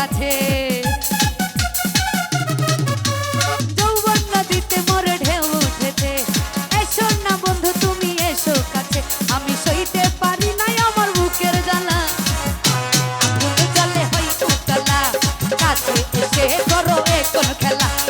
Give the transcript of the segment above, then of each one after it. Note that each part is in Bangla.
কাছে। ঢেউ উঠেছে। এসো না বন্ধু, তুমি এসো কাছে। আমি সইতে পারি নাই আমার বুকের জ্বালা। চলে হয় খেলা।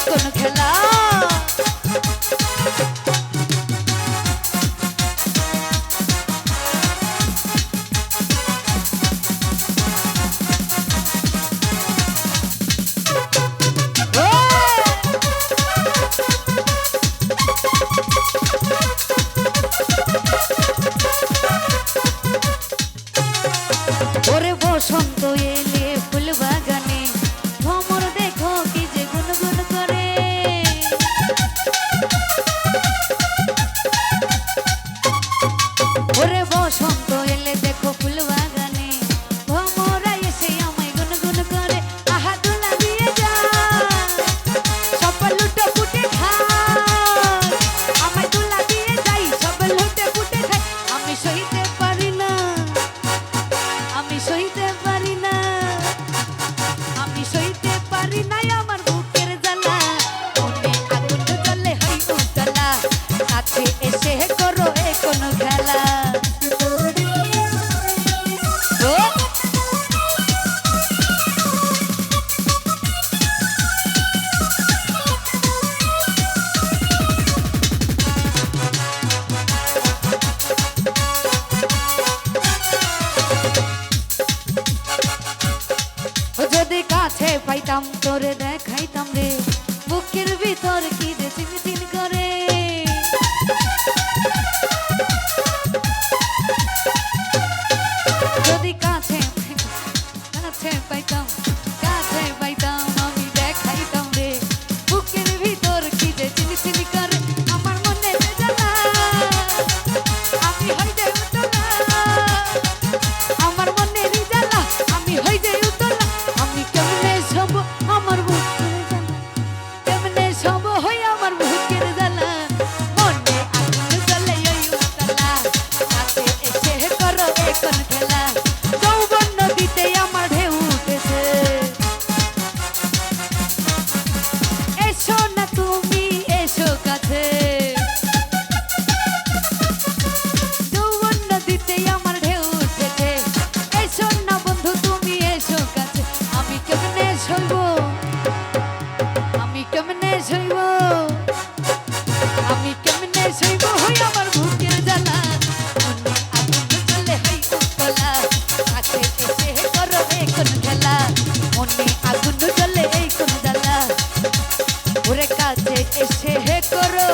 এখন খেলা ওরে বসন্ত এলে তোর কি রে চিনচিন করে যদি কাছে কাছে পাইতাম i'm gonna kill Bye. ওরে কাছে এসে হে করো।